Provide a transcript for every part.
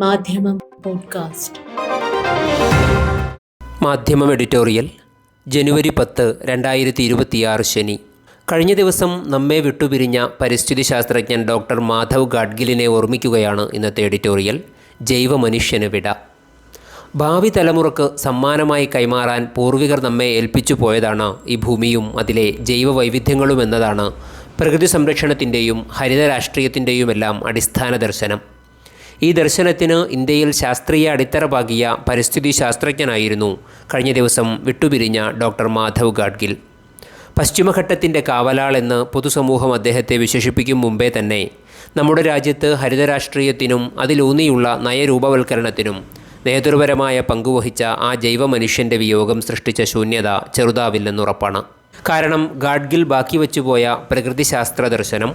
മാധ്യമം പോഡ്കാസ്റ്റ്. മാധ്യമം എഡിറ്റോറിയൽ ജനുവരി പത്ത് രണ്ടായിരത്തി ഇരുപത്തിയാറ് ശനി. കഴിഞ്ഞ ദിവസം നമ്മെ വിട്ടുപിരിഞ്ഞ പരിസ്ഥിതി ശാസ്ത്രജ്ഞൻ ഡോക്ടർ മാധവ് ഗാഡ്ഗിലിനെ ഓർമ്മിക്കുകയാണ് ഇന്നത്തെ എഡിറ്റോറിയൽ ജൈവ മനുഷ്യന് വിട. ഭാവി തലമുറയ്ക്ക് സമ്മാനമായി കൈമാറാൻ പൂർവികർ നമ്മെ ഏൽപ്പിച്ചു പോയതാണ് ഈ ഭൂമിയും അതിലെ ജൈവ വൈവിധ്യങ്ങളും എന്നതാണ് പ്രകൃതി സംരക്ഷണത്തിന്റെയും ഹരിത രാഷ്ട്രീയത്തിന്റെയുമെല്ലാം അടിസ്ഥാന ദർശനം. ഈ ദർശനത്തിന് ഇന്ത്യയിൽ ശാസ്ത്രീയ അടിത്തറ പാകിയ പരിസ്ഥിതി ശാസ്ത്രജ്ഞനായിരുന്നു. കഴിഞ്ഞ ദിവസം വിട്ടുപിരിഞ്ഞ ഡോക്ടർ മാധവ് ഗാഡ്ഗിൽ. പശ്ചിമഘട്ടത്തിന്റെ കാവലാൾ എന്ന് പൊതുസമൂഹം അദ്ദേഹത്തെ വിശേഷിപ്പിക്കും മുമ്പേ തന്നെ. നമ്മുടെ രാജ്യത്ത് ഹരിതരാഷ്ട്രീയത്തിനും അതിലൂന്നിയുള്ള നയരൂപവൽക്കരണത്തിനും നേതൃപരമായ പങ്കുവഹിച്ച ആ ജൈവ മനുഷ്യന്റെ വിയോഗം സൃഷ്ടിച്ച ശൂന്യത ചെറുതാവില്ലെന്നുറപ്പാണ്. കാരണം ഗാഡ്ഗിൽ ബാക്കി വച്ചുപോയ പ്രകൃതിശാസ്ത്ര ദർശനം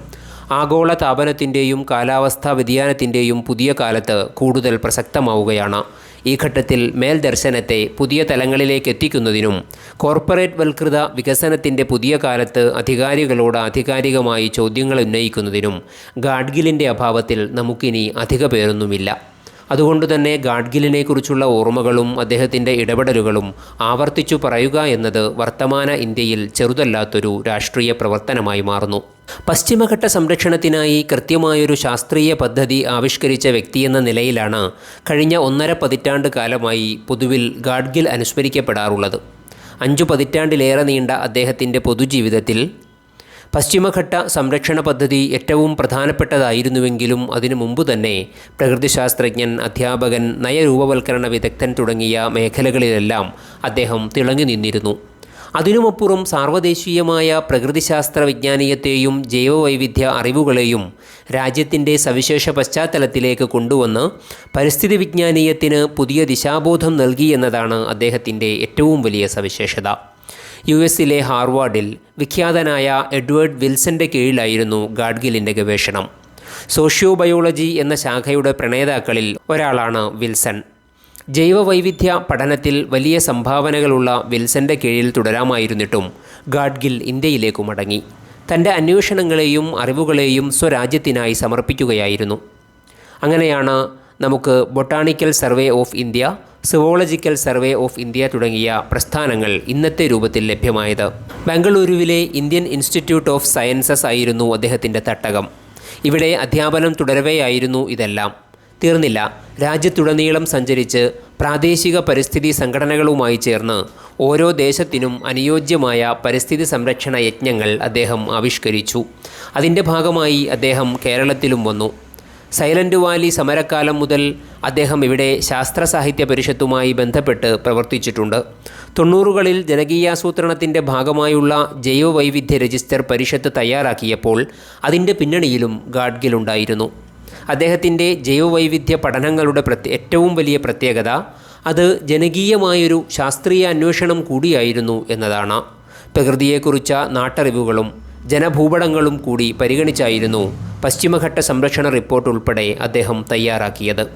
ആഗോള താപനത്തിന്റെയും കാലാവസ്ഥാ വ്യതിയാനത്തിന്റെയും പുതിയ കാലത്ത് കൂടുതൽ പ്രസക്തമാവുകയാണ്. ഈ ഘട്ടത്തിൽ മേൽദർശനത്തെ പുതിയ തലങ്ങളിലേക്ക് എത്തിക്കുന്നതിനും കോർപ്പറേറ്റ് വൽകൃത വികസനത്തിന്റെ പുതിയ കാലത്ത് അധികാരികളോട് ആധികാരികമായി ചോദ്യങ്ങൾ ഉന്നയിക്കുന്നതിനും ഗാഡ്ഗിലിന്റെ അഭാവത്തിൽ നമുക്കിനി അധിക പേരൊന്നുമില്ല അതുകൊണ്ട് തന്നെ ഗാഡ്ഗിലിനെക്കുറിച്ചുള്ള ഓർമ്മകളും അദ്ദേഹത്തിന്റെ ഇടപെടലുകളും ആവർത്തിച്ചു പറയുക എന്നത് വർത്തമാന ഇന്ത്യയിൽ ചെറുതല്ലാത്തൊരു രാഷ്ട്രീയ പ്രവർത്തനമായി മാറുന്നു. പശ്ചിമഘട്ട സംരക്ഷണത്തിനായി കൃത്യമായൊരു ശാസ്ത്രീയ പദ്ധതി ആവിഷ്കരിച്ച വ്യക്തിയെന്ന നിലയിലാണ് കഴിഞ്ഞ ഒന്നര പതിറ്റാണ്ട് കാലമായി പൊതുവിൽ ഗാഡ്ഗിൽ അനുസ്മരിക്കപ്പെടാറുള്ളത്. അഞ്ചു പതിറ്റാണ്ടിലേറെ നീണ്ട അദ്ദേഹത്തിന്റെ പൊതുജീവിതത്തിൽ പശ്ചിമഘട്ട സംരക്ഷണ പദ്ധതി ഏറ്റവും പ്രധാനപ്പെട്ടതായിരുന്നുവെങ്കിലും അതിനു മുമ്പ് തന്നെ പ്രകൃതിശാസ്ത്രജ്ഞൻ അധ്യാപകൻ നയരൂപവൽക്കരണ വിദഗ്ധൻ തുടങ്ങിയ മേഖലകളിലെല്ലാം അദ്ദേഹം തിളങ്ങി നിന്നിരുന്നു. അതിനുമപ്പുറം സാർവദേശീയമായ പ്രകൃതിശാസ്ത്ര വിജ്ഞാനീയത്തെയും ജൈവവൈവിധ്യ അറിവുകളെയും രാജ്യത്തിന്റെ സവിശേഷ പശ്ചാത്തലത്തിലേക്ക് കൊണ്ടുവന്ന് പരിസ്ഥിതി വിജ്ഞാനീയത്തിന് പുതിയ ദിശാബോധം നൽകി എന്നതാണ് അദ്ദേഹത്തിന്റെ ഏറ്റവും വലിയ സവിശേഷത. യു എസിലെ ഹാർവാർഡിൽ വിഖ്യാതനായ എഡ്വേർഡ് വിൽസന്റെ കീഴിലായിരുന്നു ഗാഡ്ഗിലിന്റെ ഗവേഷണം. സോഷ്യോ ബയോളജി എന്ന ശാഖയുടെ പ്രണേതാക്കളിൽ ഒരാളാണ് വിൽസൺ. ജൈവവൈവിധ്യ പഠനത്തിൽ വലിയ സംഭാവനകളുള്ള വിൽസന്റെ കീഴിൽ തുടരാമായിരുന്നിട്ടും ഗാഡ്ഗിൽ ഇന്ത്യയിലേക്കു മടങ്ങി. തന്റെ അന്വേഷണങ്ങളെയും അറിവുകളെയും സ്വരാജ്യത്തിനായി സമർപ്പിക്കുകയായിരുന്നു. അങ്ങനെയാണ് നമുക്ക് botanical survey of India zoological survey of India തുടങ്ങിയ പ്രസ്ഥാനങ്ങൾ ഇന്നത്തെ രൂപത്തിൽ ലഭ്യമായത്. ബംഗളൂരുവിലെ ഇന്ത്യൻ ഇൻസ്റ്റിറ്റ്യൂട്ട് ഓഫ് സയൻസസ് ആയിരുന്നു അദ്ദേഹത്തിന്റെ തട്ടകം. ഇവിടെ അധ്യാപനം തുടരവെയായിരുന്നു ഇതെല്ലാം. തീർന്നില്ല. രാജ്യത്തുടനീളം സഞ്ചരിച്ച് പ്രാദേശിക പരിസ്ഥിതി സംഘടനകളുമായി ചേർന്ന് ഓരോ ദേശത്തിനും അനുയോജ്യമായ പരിസ്ഥിതി സംരക്ഷണ യജ്ഞങ്ങൾ അദ്ദേഹം ആവിഷ്കരിച്ചു. അതിന്റെ ഭാഗമായി അദ്ദേഹം കേരളത്തിലും വന്നു. സൈലന്റ് വാലി സമരക്കാലം മുതൽ അദ്ദേഹം ഇവിടെ ശാസ്ത്ര സാഹിത്യ പരിഷത്തുമായി ബന്ധപ്പെട്ട് പ്രവർത്തിച്ചിട്ടുണ്ട്. തൊണ്ണൂറുകളിൽ ജനകീയാസൂത്രണത്തിന്റെ ഭാഗമായുള്ള ജൈവവൈവിധ്യ രജിസ്റ്റർ പരിഷത്ത് തയ്യാറാക്കിയപ്പോൾ അതിന്റെ പിന്നണിയിലും ഗാഡ്ഗിലുണ്ടായിരുന്നു അദ്ദേഹത്തിന്റെ ജൈവവൈവിധ്യ പഠനങ്ങളുടെ ഏറ്റവും വലിയ പ്രത്യേകത അത് ജനകീയമായൊരു ശാസ്ത്രീയ അന്വേഷണം കൂടിയായിരുന്നു എന്നതാണ്. പ്രകൃതിയെക്കുറിച്ച നാട്ടറിവുകളും ജനഭൂപടങ്ങളും കൂടി പരിഗണിച്ചായിരുന്നു പശ്ചിമഘട്ട സംരക്ഷണ റിപ്പോർട്ട് ഉൾപ്പെടെ അദ്ദേഹം തയ്യാറാക്കിയത്.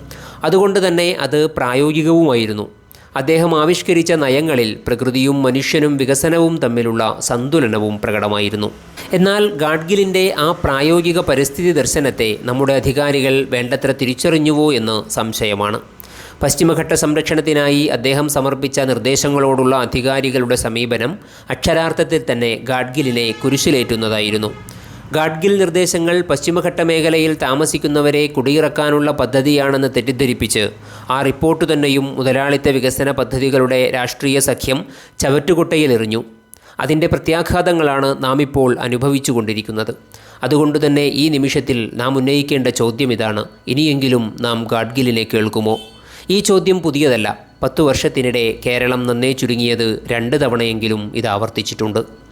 അതുകൊണ്ട് തന്നെ അത് പ്രായോഗികവുമായിരുന്നു. അദ്ദേഹം ആവിഷ്കരിച്ച നയങ്ങളിൽ പ്രകൃതിയും മനുഷ്യനും വികസനവും തമ്മിലുള്ള സന്തുലനവും പ്രകടമായിരുന്നു. എന്നാൽ ഗാഡ്ഗിലിന്റെ ആ പ്രായോഗിക പരിസ്ഥിതി ദർശനത്തെ നമ്മുടെ അധികാരികൾ വേണ്ടത്ര തിരിച്ചറിഞ്ഞുവോ എന്ന് സംശയമാണ്. പശ്ചിമഘട്ട സംരക്ഷണത്തിനായി അദ്ദേഹം സമർപ്പിച്ച നിർദ്ദേശങ്ങളോടുള്ള അധികാരികളുടെ സമീപനം അക്ഷരാർത്ഥത്തിൽ തന്നെ ഗാഡ്ഗിലിനെ കുരിശിലേറ്റുന്നതായിരുന്നു. ഗാഡ്ഗിൽ നിർദ്ദേശങ്ങൾ പശ്ചിമഘട്ട മേഖലയിൽ താമസിക്കുന്നവരെ കുടിയിറക്കാനുള്ള പദ്ധതിയാണെന്ന് തെറ്റിദ്ധരിപ്പിച്ച് ആ റിപ്പോർട്ട് തന്നെയും മുതലാളിത്ത വികസന പദ്ധതികളുടെ രാഷ്ട്രീയ സഖ്യം ചവറ്റുകുട്ടയിൽ എറിഞ്ഞു. അതിന്റെ പ്രത്യാഘാതങ്ങളാണ് നാം ഇപ്പോൾ അനുഭവിച്ചുകൊണ്ടിരിക്കുന്നത്. അതുകൊണ്ട് തന്നെ ഈ നിമിഷത്തിൽ നാം ഉന്നയിക്കേണ്ട ചോദ്യം ഇതാണ്. ഇനിയെങ്കിലും നാം ഗാഡ്ഗിലിനെ കേൾക്കുമോ? ഈ ചോദ്യം പുതിയതല്ല. പത്തു വർഷത്തിനിടെ കേരളം നന്നേ ചുരുങ്ങിയത് രണ്ട് തവണയെങ്കിലും ഇത് ആവർത്തിച്ചിട്ടുണ്ട്.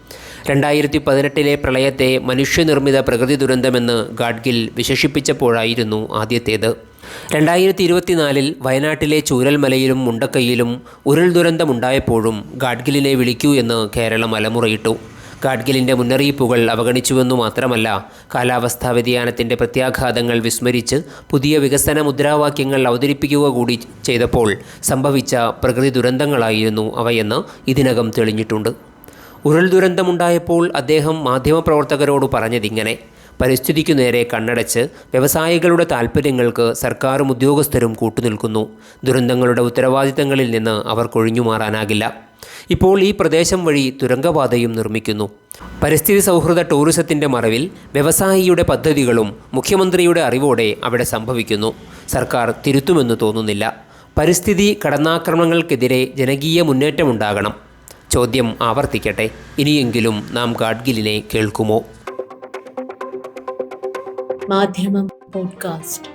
രണ്ടായിരത്തി പതിനെട്ടിലെ പ്രളയത്തെ മനുഷ്യനിർമ്മിത പ്രകൃതി ദുരന്തമെന്ന് ഗാഡ്ഗിൽ വിശേഷിപ്പിച്ചപ്പോഴായിരുന്നു ആദ്യത്തേത്. രണ്ടായിരത്തി ഇരുപത്തിനാലിൽ വയനാട്ടിലെ ചൂരൽമലയിലും മുണ്ടക്കൈയിലും ഉരുൾ ദുരന്തമുണ്ടായപ്പോഴും ഗാഡ്ഗിലിനെ വിളിക്കൂ എന്ന് കേരളം അലമുറയിട്ടു. ഗാഡ്ഗിലിന്റെ മുന്നറിയിപ്പുകൾ അവഗണിച്ചുവെന്നു മാത്രമല്ല കാലാവസ്ഥാ വ്യതിയാനത്തിന്റെ പ്രത്യാഘാതങ്ങൾ വിസ്മരിച്ച് പുതിയ വികസന മുദ്രാവാക്യങ്ങൾ അവതരിപ്പിക്കുക കൂടി ചെയ്തപ്പോൾ സംഭവിച്ച പ്രകൃതി ദുരന്തങ്ങളായിരുന്നു അവയെന്ന് ഇതിനകം തെളിഞ്ഞിട്ടുണ്ട്. ഉരുൾ ദുരന്തമുണ്ടായപ്പോൾ അദ്ദേഹം മാധ്യമപ്രവർത്തകരോട് പറഞ്ഞതിങ്ങനെ. പരിസ്ഥിതിക്കു നേരെ കണ്ണടച്ച് വ്യവസായികളുടെ താൽപ്പര്യങ്ങൾക്ക് സർക്കാരും ഉദ്യോഗസ്ഥരും കൂട്ടുനിൽക്കുന്നു. ദുരന്തങ്ങളുടെ ഉത്തരവാദിത്തങ്ങളിൽ നിന്ന് അവർ കൊഴിഞ്ഞുമാറാനാകില്ല ഇപ്പോൾ ഈ പ്രദേശം വഴി തുരങ്കപാതയും നിർമ്മിക്കുന്നു. പരിസ്ഥിതി സൗഹൃദ ടൂറിസത്തിന്റെ മറവിൽ വ്യവസായിയുടെ പദ്ധതികളും മുഖ്യമന്ത്രിയുടെ അറിവോടെ അവിടെ സംഭവിക്കുന്നു. സർക്കാർ തിരുത്തുമെന്ന് തോന്നുന്നില്ല. പരിസ്ഥിതി കടന്നാക്രമണങ്ങൾക്കെതിരെ ജനകീയ മുന്നേറ്റമുണ്ടാകണം. ചോദ്യം ആവർത്തിക്കട്ടെ. ഇനിയെങ്കിലും നാം ഗാഡ്ഗിലിനെ കേൾക്കുമോ? മാധ്യമം പോഡ്കാസ്റ്റ്.